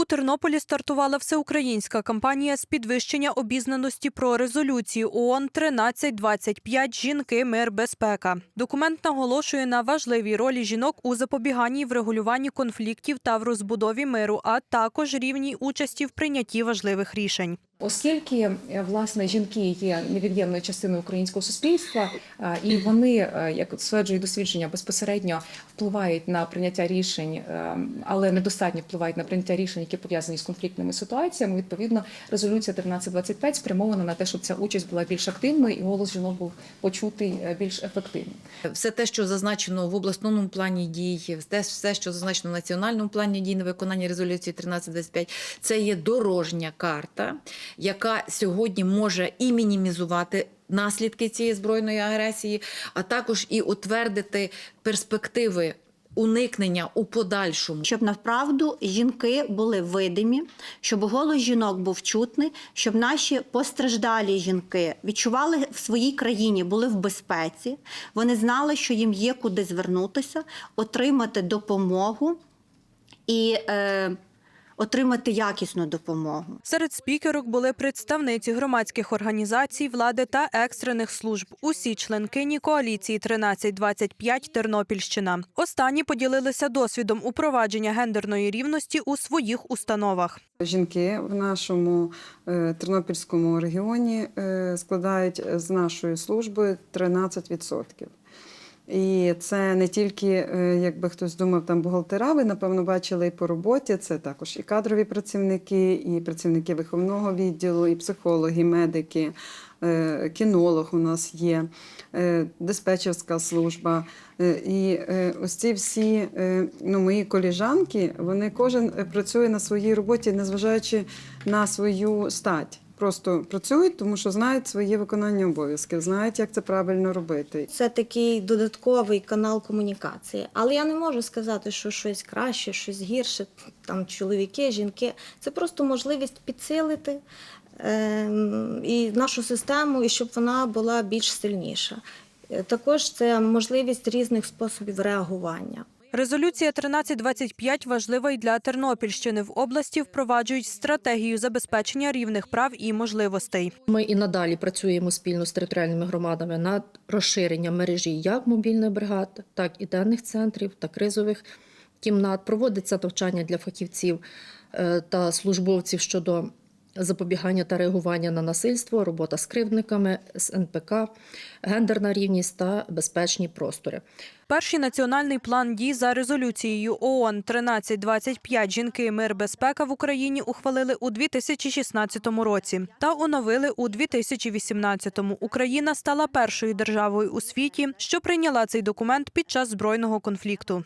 У Тернополі стартувала всеукраїнська кампанія з підвищення обізнаності про резолюцію ООН 1325 «Жінки, мир, безпека». Документ наголошує на важливій ролі жінок у запобіганні і врегулюванні конфліктів та в розбудові миру, а також рівній участі в прийнятті важливих рішень. Оскільки е, власне жінки є невід'ємною частиною українського суспільства, е, і вони, е, як стверджують дослідження, безпосередньо впливають на прийняття рішень, але недостатньо впливають на прийняття рішень, які пов'язані з конфліктними ситуаціями. Відповідно, резолюція 1325 спрямована на те, щоб ця участь була більш активною і голос жінок був почутий більш ефективно. Все те, що зазначено в обласному плані дій, все, що зазначено в національному плані дій на виконання резолюції 1325, це є дорожня карта, яка сьогодні може і мінімізувати. Наслідки цієї збройної агресії, а також і утвердити перспективи уникнення у подальшому. щоб направду жінки були видимі, щоб голос жінок був чутний, щоб наші постраждалі жінки відчували в своїй країні, були в безпеці. Вони знали, що їм є куди звернутися, отримати допомогу і е, отримати якісну допомогу. Серед спікерок були представниці громадських організацій, влади та екстрених служб. Усі членкині коаліції 1325 Тернопільщина. Останні поділилися досвідом упровадження гендерної рівності у своїх установах. Жінки в нашому е, тернопільському регіоні е, складають з нашою службою 13%. І це не тільки, е, якби хтось думав, там бухгалтера, ви напевно бачили і по роботі. Це також і кадрові працівники, і працівники виховного відділу, і психологи, медики, е, кінолог у нас є, е, диспетчерська служба. І ось ці всі ну, мої коліжанки, вони кожен працює на своїй роботі, незважаючи на свою стать. Просто працюють, тому що знають своє виконання обов'язків, знають, як це правильно робити. Це такий додатковий канал комунікації. Але я не можу сказати, що щось краще, щось гірше. Там чоловіки, жінки. Це просто можливість підсилити ем, і нашу систему, і щоб вона була більш сильніша. Е, Також це можливість різних способів реагування. Резолюція 1325 важлива й для Тернопільщини. В області впроваджують стратегію забезпечення рівних прав і можливостей. Ми і надалі працюємо спільно з територіальними громадами над розширенням мережі як мобільних бригад, так і денних центрів та кризових кімнат. Проводиться навчання для фахівців е, та службовців щодо запобігання та реагування на насильство, робота з кривдниками, з НПК, гендерна рівність та безпечні простори. Перший національний план дій за резолюцією ООН 1325 «Жінки, мир, безпека» в Україні ухвалили у 2016 році та оновили у 2018. Україна стала першою державою у світі, що прийняла цей документ під час збройного конфлікту.